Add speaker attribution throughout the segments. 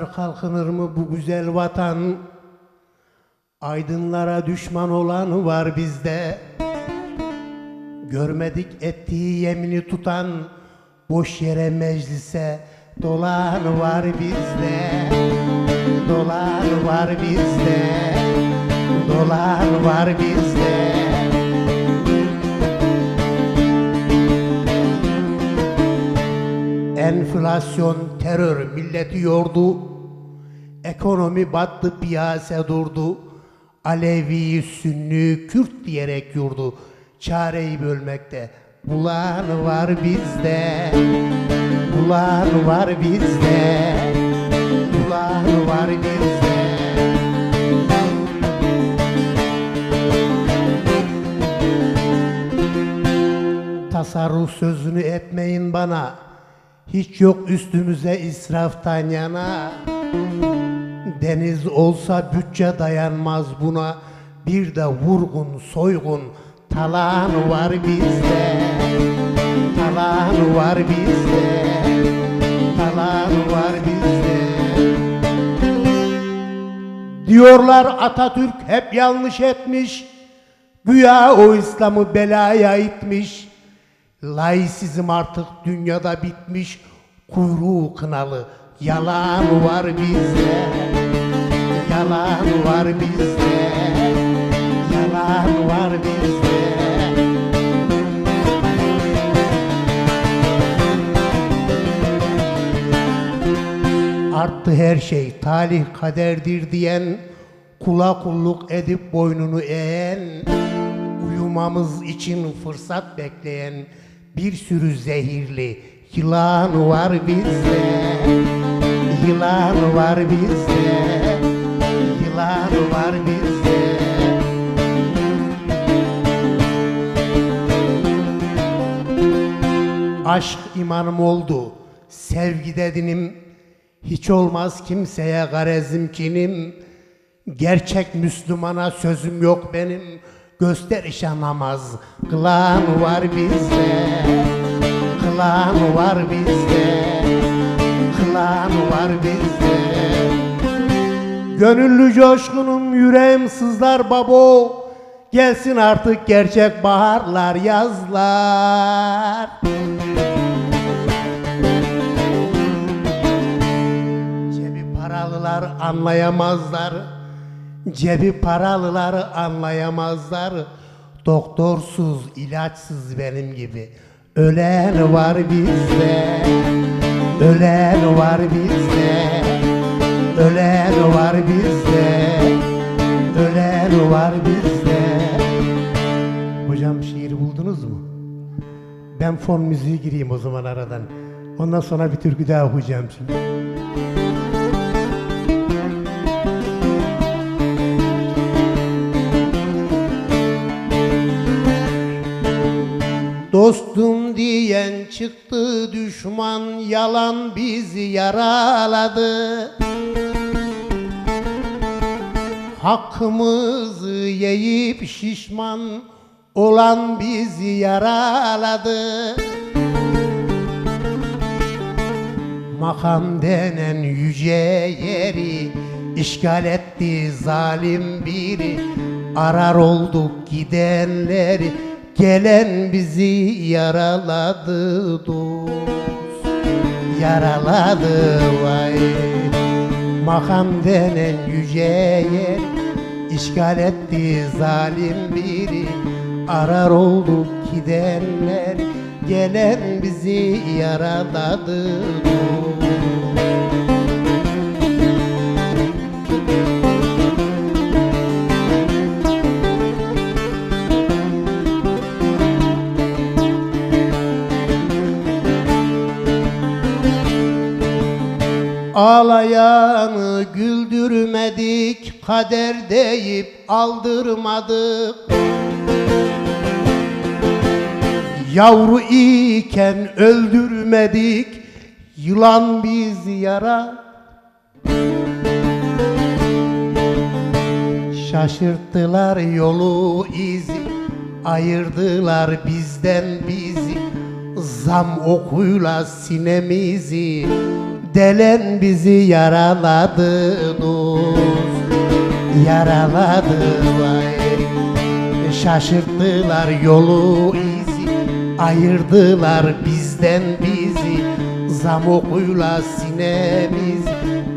Speaker 1: Dostlar kalkınır mı bu güzel vatan? Aydınlara düşman olan var bizde. Görmedik ettiği yemini tutan boş yere meclise dolan var bizde. Dolan var bizde. Dolan var bizde. Enflasyon, terör milleti yordu. Ekonomi battı, piyasa durdu. Alevi, Sünni, Kürt diyerek yurdu. Çareyi bölmekte. Bulan var bizde. Bulan var bizde. Bulan var bizde. Tasarruf sözünü etmeyin bana. Hiç yok üstümüze israftan yana. Deniz olsa bütçe dayanmaz buna. Bir de vurgun, soygun, talan var bizde. Talan var bizde. Talan var bizde. Diyorlar Atatürk hep yanlış etmiş. Güya o İslam'ı belaya itmiş. Laisizm artık dünyada bitmiş. Kuyruğu kınalı yalan var bizde. Yalan var bizde. Yalan var bizde. Arttı her şey talih kaderdir diyen Kula kulluk edip boynunu eğen Uyumamız için fırsat bekleyen Bir sürü zehirli yılan var bizde. Yılan var bizde. Yılan var bizde. Aşk imanım oldu, sevgi dedinim, hiç olmaz kimseye garezim kinim. Gerçek Müslümana sözüm yok benim, gösterişe namaz kılan var bizde. Kılan var bizde, kılan var bizde. Gönüllü coşkunum yüreğim sızlar babo, gelsin artık gerçek baharlar yazlar. Cebi paralılar anlayamazlar. Cebi paralılar anlayamazlar. Doktorsuz, ilaçsız benim gibi. Ölen var bizde. Ölen var bizde. Ölen var bizde. Ölen var bizde. Hocam şiiri buldunuz mu? Ben fon müziği gireyim o zaman aradan. Ondan sonra bir türkü daha okuyacağım şimdi. Dostum diyen çıktı düşman yalan bizi yaraladı. Hakkımızı yiyip şişman olan bizi yaraladı. Makam denen yüce yeri işgal etti zalim biri. Arar olduk gidenleri Gelen bizi yaraladı dost. Yaraladı vay. Makam denen yüce yer işgal etti zalim biri. Arar olduk gidenler Gelen bizi yaraladı dost Ağlayanı güldürmedik, kader deyip aldırmadık. Yavru iken öldürmedik, yılan bizi yara. Şaşırttılar yolu izi, ayırdılar bizden bizi. Zam okuyla sinemizi Delen bizi yaraladı dost Yaraladı vay. Şaşırttılar yolu izi Ayırdılar bizden bizi. Zamokuyla sinemiz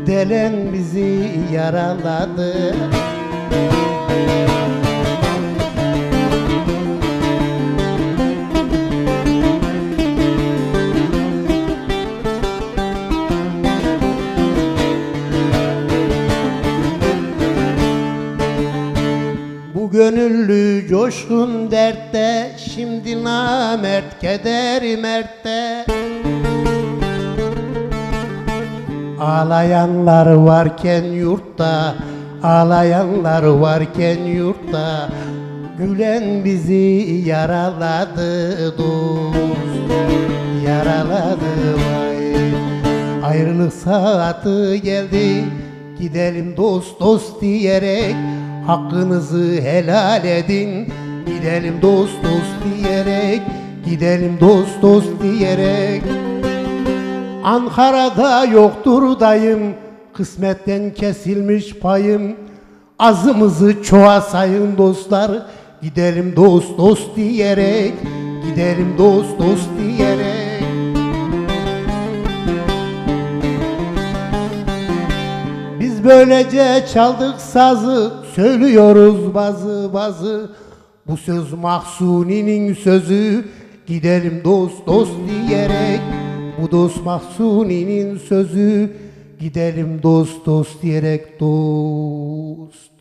Speaker 1: Delen bizi yaraladı. Bu gönüllü coşkun dertte Şimdi namert kederi mertte. Ağlayanlar varken yurtta Ağlayanlar varken yurtta Gülen bizi yaraladı dost Yaraladı vay. Ayrılık saati geldi Gidelim dost dost diyerek Hakkınızı helal edin. Gidelim dost dost diyerek Gidelim dost dost diyerek. Ankara'da yoktur dayım Kısmetten kesilmiş payım. Azımızı çoğa sayın dostlar Gidelim dost dost diyerek Gidelim dost dost diyerek. Biz böylece çaldık sazı Söylüyoruz bazı bazı. Bu söz Mahsuni'nin sözü. Gidelim dost dost diyerek. Bu dost Mahsuni'nin sözü. Gidelim dost dost diyerek dost